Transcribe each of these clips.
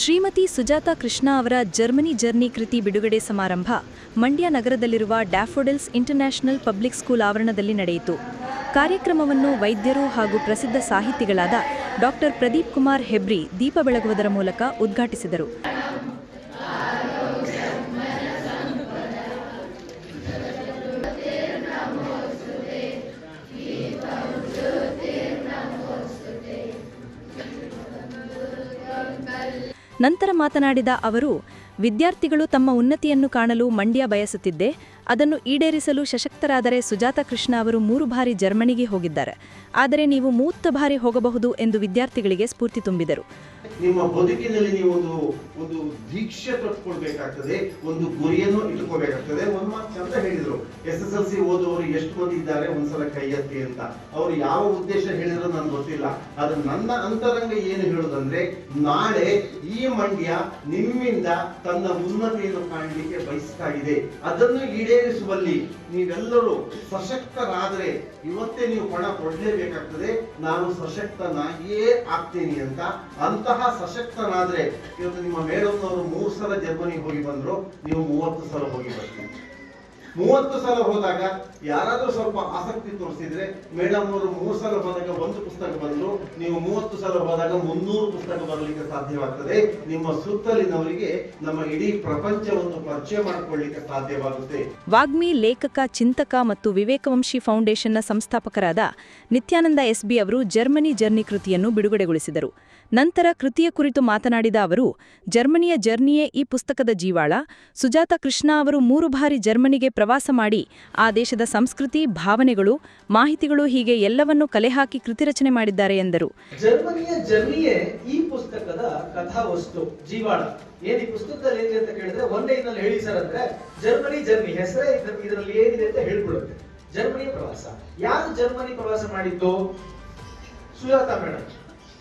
ಶ್ರೀಮತಿ ಸುಜಾತಾ ಕೃಷ್ಣ ಅವರ Germany journey ಕೃತಿ ಬಿಡುಗಡೆ ಸಮಾರಂಭ ಮಂಡ್ಯ ನಗರದಲ್ಲಿರುವ ಡ್ಯಾಫೋಡಿಲ್ಸ್ ಇಂಟರ್ನ್ಯಾಷನಲ್ ಪಬ್ಲಿಕ್ ಸ್ಕೂಲ್ ಆವರಣದಲ್ಲಿ ನಡೆಯಿತು. ಕಾರ್ಯಕ್ರಮವನ್ನು ವೈದ್ಯರು ಹಾಗೂ ಪ್ರಸಿದ್ಧ ಸಾಹಿತಿಗಳಾದ ಡಾಕ್ಟರ್ ಪ್ರದೀಪ್ ಕುಮಾರ್ ಹೆಬ್ರಿ ದೀಪ ಬೆಳಗುವುದರ ಮೂಲಕ ಉದ್ಘಾಟಿಸಿದರು. ನಂತರ ಮಾತನಾಡಿದ ಅವರು ವಿದ್ಯಾರ್ಥಿಗಳು ತಮ್ಮ ಉನ್ನತಿಯನ್ನು ಕಾಣಲು ಮಂಡ್ಯ ಬಯಸುತ್ತಿದ್ದೆ. ಅದನ್ನು ಈಡೇರಿಸಲು ಸಶಕ್ತರಾದರೆ ಸುಜಾತ ಕೃಷ್ಣ ಅವರು ಮೂರು ಬಾರಿ ಜರ್ಮನಿಗೆ ಹೋಗಿದ್ದಾರೆ. ಆದರೆ ನೀವು ಮೂವತ್ತು ಬಾರಿ ಹೋಗಬಹುದು ಎಂದು ವಿದ್ಯಾರ್ಥಿಗಳಿಗೆ ಸ್ಫೂರ್ತಿ ತುಂಬಿದರು. ನಿಮ್ಮ ಬದುಕಿನಲ್ಲಿ ನೀವು ಒಂದು ಒಂದು ದೀಕ್ಷೆ ತೊಟ್ಕೊಳ್ಬೇಕಾಗ್ತದೆ ಒಂದು ಗುರಿಯನ್ನು ಇಟ್ಕೋಬೇಕಾಗ್ತದೆ ಒಂದು ಮಾತು ಚಂದ ಹೇಳಿದ್ರು. ಎಸ್ ಎಸ್ ಎಲ್ ಸಿ ಓದುವವರು ಎಷ್ಟು ಮಂದಿ ಇದ್ದಾರೆ ಒಂದ್ಸಲ ಕೈ ಎತ್ತಿ ಅಂತ. ಅವರು ಯಾವ ಉದ್ದೇಶ ಹೇಳಿದ್ರು ನನ್ಗೆ ಗೊತ್ತಿಲ್ಲ. ಅದು ನನ್ನ ಅಂತರಂಗ ಏನು ಹೇಳುದಂದ್ರೆ, ನಾಳೆ ಈ ಮಂಡ್ಯ ನಿಮ್ಮಿಂದ ತನ್ನ ಉನ್ನತಿಯನ್ನು ಕಾಣಲಿಕ್ಕೆ ಬಯಸ್ತಾ ಇದೆ. ಅದನ್ನು ಈಡೇರಿಸುವಲ್ಲಿ ನೀವೆಲ್ಲರೂ ಸಶಕ್ತರಾದ್ರೆ ಇವತ್ತೇ ನೀವು ಪಣ ಕೊಡಲೇಬೇಕಾಗ್ತದೆ. ನಾನು ಸಶಕ್ತನಾಗಿಯೇ ಆಗ್ತೀನಿ ಅಂತ. ಅಂತಹ ಸಶಕ್ತನಾದ್ರೆ ಇವತ್ತು ನಿಮ್ಮ ಮೇಡಮ್ನವರು ಮೂರು ಸಲ ಜರ್ಮನಿಗೆ ಹೋಗಿ ಬಂದ್ರು. ನೀವು ಮೂವತ್ತು ಸಲ ಹೋಗಿ ಬರ್ತೀರಿ. ಮೂವತ್ತು ಸಲ ಹೋದಾಗ ಯಾರಾದರೂ ಸ್ವಲ್ಪ ಆಸಕ್ತಿ ತೋರಿಸಿದ್ರೆ ಮೇಡಮ್ ಅವರು ಮೂರು ಸಲ ಹೋದಾಗ ಒಂದು ಪುಸ್ತಕ ಬಂದ್ರು, ನೀವು ಮೂವತ್ತು ಸಲ ಹೋದಾಗ ಮುನ್ನೂರು ಪುಸ್ತಕ ಬರಲಿಕ್ಕೆ ಸಾಧ್ಯವಾಗ್ತದೆ. ನಿಮ್ಮ ಸುತ್ತಲಿನವರಿಗೆ ನಮ್ಮ ಇಡೀ ಪ್ರಪಂಚವನ್ನು ಪರಿಚಯ ಮಾಡಿಕೊಳ್ಳಿಕ್ಕೆ ಸಾಧ್ಯವಾಗುತ್ತೆ. ವಾಗ್ಮಿ ಲೇಖಕ, ಚಿಂತಕ ಮತ್ತು ವಿವೇಕವಂಶಿ ಫೌಂಡೇಶನ್ನ ಸಂಸ್ಥಾಪಕರಾದ ನಿತ್ಯಾನಂದ ಎಸ್ಬಿ ಅವರು ಜರ್ಮನಿ ಜರ್ನಿ ಕೃತಿಯನ್ನು ಬಿಡುಗಡೆಗೊಳಿಸಿದರು. ನಂತರ ಕೃತಿಯ ಕುರಿತು ಮಾತನಾಡಿದ ಅವರು, ಜರ್ಮನಿಯ ಜರ್ನಿಯೇ ಈ ಪುಸ್ತಕದ ಜೀವಾಳ. ಸುಜಾತ ಕೃಷ್ಣ ಅವರು ಮೂರು ಬಾರಿ ಜರ್ಮನಿಗೆ ಪ್ರವಾಸ ಮಾಡಿ, ಆ ದೇಶದ ಸಂಸ್ಕೃತಿ, ಭಾವನೆಗಳು, ಮಾಹಿತಿಗಳು ಹೀಗೆ ಎಲ್ಲವನ್ನೂ ಕಲೆಹಾಕಿ ಕೃತಿ ರಚನೆ ಮಾಡಿದ್ದಾರೆ ಎಂದರು. ಜರ್ಮನಿಯ ಜರ್ನಿಯೇ ಈ ಪುಸ್ತಕದ ಕಥಾವಸ್ತು, ಜೀವಾಳ. ಏನ್ ಈ ಪುಸ್ತಕದಲ್ಲಿ ಏನಿದೆ ಅಂತ ಕೇಳಿದ್ರೆ, ಒಂದೇ ಇದರಲ್ಲಿ ಹೇಳಿ ಸರ್ ಅಂದ್ರೆ, ಜರ್ಮನಿ ಜರ್ನಿ, ಹೆಸರೇ ಇದರಲ್ಲಿ ಏನಿದೆ ಅಂತ ಹೇಳ್ಬಿಡುತ್ತೆ ಜರ್ಮನಿಯ ಪ್ರವಾಸ. ಯಾರು ಜರ್ಮನಿ ಪ್ರವಾಸ ಮಾಡಿದ್ದು? ಸುಜಾತ ಮೇಡಮ್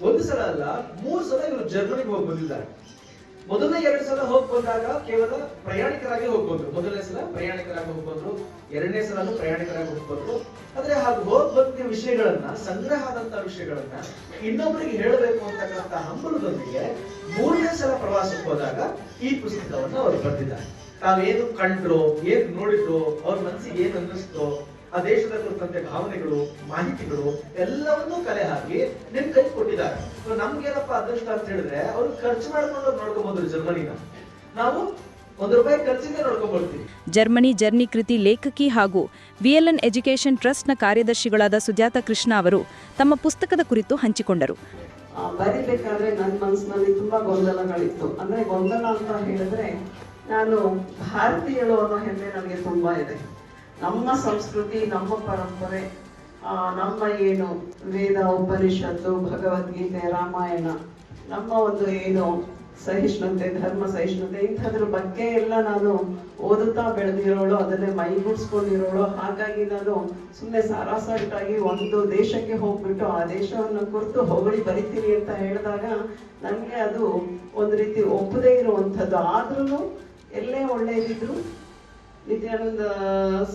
ಒಂದು ಸಲ ಅಲ್ಲ, ಮೂರು ಸಲ ಇವರು ಜರ್ಮನಿಗೆ ಹೋಗಿ ಬಂದಿದ್ದಾರೆ. ಮೊದಲನೇ ಎರಡು ಸಲ ಹೋಗಿ ಬಂದಾಗ ಕೇವಲ ಪ್ರಯಾಣಿಕರಾಗಿ ಹೋಗ್ಬೋದು ಮೊದಲನೇ ಸಲ ಪ್ರಯಾಣಿಕರಾಗಿ ಹೋಗ್ಬಂದ್ರು, ಎರಡನೇ ಸಲ ಪ್ರಯಾಣಿಕರಾಗಿ ಹೋಗ್ಬಂದ್ರು. ಆದ್ರೆ ಹಾಗೆ ಹೋಗಿ ಬಂದ ವಿಷಯಗಳನ್ನ ಸಂಗ್ರಹ ಆದಂತ ವಿಷಯಗಳನ್ನ ಇನ್ನೊಬ್ಬರಿಗೆ ಹೇಳಬೇಕು ಅಂತಕ್ಕಂಥ ಹಂಬಲದೊಂದಿಗೆ ಮೂರನೇ ಸಲ ಪ್ರವಾಸಕ್ಕೆ ಹೋದಾಗ ಈ ಪುಸ್ತಕವನ್ನ ಅವರು ಬರೆದಿದ್ದಾರೆ ತಾವೇನು ಕಂಡ್ರು, ಏನ್ ನೋಡಿದ್ರು, ಅವ್ರ ಮನಸ್ಸಿಗೆ ಏನ್ ಅನ್ನಿಸ್ತೋ ಆ ದೇಶದ ಕುರಿತಂತೆ ಭಾವನೆಗಳು ಮಾಹಿತಿಗಳು ಎಲ್ಲವನ್ನೂ ಕಲೆ ಹಾಕಿ ನಿಮ್ ಕೈ ಕೊಟ್ಟಿದ್ದಾರೆ. ನಮ್ಗೇನಪ್ಪ ಅದೃಷ್ಟ ಅಂತ ಹೇಳಿದ್ರೆ ಅವ್ರು ಖರ್ಚು ಮಾಡ್ಕೊಂಡು ನೋಡ್ಕೊಬಹುದು ಜರ್ಮನಿನ. ನಾವು ಜರ್ಮನಿ ಜರ್ನಿ ಕೃತಿ ಲೇಖಕಿ ಹಾಗೂ ವಿಎಲ್ಎನ್ ಎಜುಕೇಷನ್ ಟ್ರಸ್ಟ್ನ ಕಾರ್ಯದರ್ಶಿಗಳಾದ ಸುಜಾತ ಕೃಷ್ಣ ಅವರು ತಮ್ಮ ಪುಸ್ತಕದ ಕುರಿತು ಹಂಚಿಕೊಂಡರು. ಬರಿಬೇಕಾದ್ರೆ ನನ್ನ ಮನಸ್ಸಿನಲ್ಲಿ ತುಂಬಾ ಗೊಂದಲಗಳಿತ್ತು. ಅಂದ್ರೆ ಗೊಂದಲ ಅಂತ ಹೇಳಿದ್ರೆ ನಾನು ಭಾರತೀಯಳು ಅನ್ನೋ ಹೆಮ್ಮೆ ನನಗೆ ತುಂಬಾ ಇದೆ. ನಮ್ಮ ಸಂಸ್ಕೃತಿ, ನಮ್ಮ ಪರಂಪರೆ ನಮ್ಮ ಏನು ವೇದ, ಉಪನಿಷತ್ತು, ಭಗವದ್ಗೀತೆ, ರಾಮಾಯಣ, ನಮ್ಮ ಒಂದು ಏನು ಸಹಿಷ್ಣುತೆ, ಧರ್ಮ ಸಹಿಷ್ಣುತೆ, ಇಂಥದ್ರ ಬಗ್ಗೆ ಎಲ್ಲ ನಾನು ಓದುತ್ತಾ ಬೆಳೆದಿರೋಳು, ಅದನ್ನೇ ಮೈಗೂಡಿಸ್ಕೊಂಡಿರೋಳು ಹಾಗಾಗಿ ನಾನು ಸುಮ್ಮನೆ ಸಾರಾಸಾಟಾಗಿ ಒಂದು ದೇಶಕ್ಕೆ ಹೋಗ್ಬಿಟ್ಟು ಆ ದೇಶವನ್ನು ಕುರಿತು ಹೊಗಳಿ ಬರಿತೀನಿ ಅಂತ ಹೇಳಿದಾಗ ನನಗೆ ಅದು ಒಂದು ರೀತಿ ಒಪ್ಪದೇ ಇರುವಂಥದ್ದು. ಆದ್ರೂ ಎಲ್ಲೇ ಒಳ್ಳೆಯದಿದ್ರು ನಿತ್ಯಾನಂದ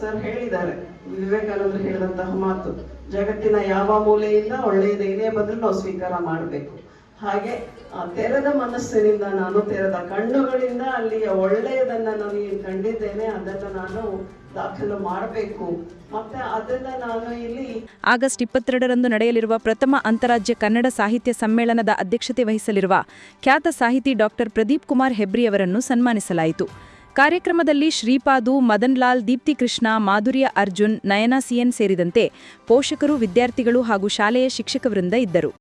ಸರ್ ಹೇಳಿದ್ದಾರೆ. ವಿವೇಕಾನಂದರು ಹೇಳಿದಂತಹ ಮಾತು, ಜಗತ್ತಿನ ಯಾವ ಮೂಲೆಯಿಂದ ಒಳ್ಳೆಯದು ಏನೇ ಬಂದರೂ ನಾವು ಸ್ವೀಕಾರ ಮಾಡಬೇಕು. ಹಾಗೆ, ಆ ತೆರೆದ ಮನಸ್ಸಿನಿಂದ ನಾನು ತೆರೆದ ಕಣ್ಣುಗಳಿಂದ ಅಲ್ಲಿಯ ಒಳ್ಳೆಯದನ್ನ ನಾನು ಕಂಡಿದ್ದೇನೆ, ಅದನ್ನ ನಾನು ದಾಖಲು ಮಾಡಬೇಕು. ಮತ್ತೆ ಅದನ್ನ ನಾನು ಇಲ್ಲಿ ಆಗಸ್ಟ್ ಇಪ್ಪತ್ತೆರಡರಂದು ನಡೆಯಲಿರುವ ಪ್ರಥಮ ಅಂತಾರಾಜ್ಯ ಕನ್ನಡ ಸಾಹಿತ್ಯ ಸಮ್ಮೇಳನದ ಅಧ್ಯಕ್ಷತೆ ವಹಿಸಲಿರುವ ಖ್ಯಾತ ಸಾಹಿತಿ ಡಾಕ್ಟರ್ ಪ್ರದೀಪ್ ಕುಮಾರ್ ಹೆಬ್ರಿ ಅವರನ್ನು ಸನ್ಮಾನಿಸಲಾಯಿತು. ಕಾರ್ಯಕ್ರಮದಲ್ಲಿ ಶ್ರೀಪಾದು, ಮದನ್ಲಾಲ್, ದೀಪ್ತಿಕೃಷ್ಣ ದೀಪ್ತಿ ಕೃಷ್ಣ ಮಾಧುರ್ಯ ಅರ್ಜುನ್, ನಯನಾ ಸಿಎನ್ ಸೇರಿದಂತೆ ಪೋಷಕರು, ವಿದ್ಯಾರ್ಥಿಗಳು ಹಾಗೂ ಶಾಲೆಯ ಶಿಕ್ಷಕ ವೃಂದ ಇದ್ದರು.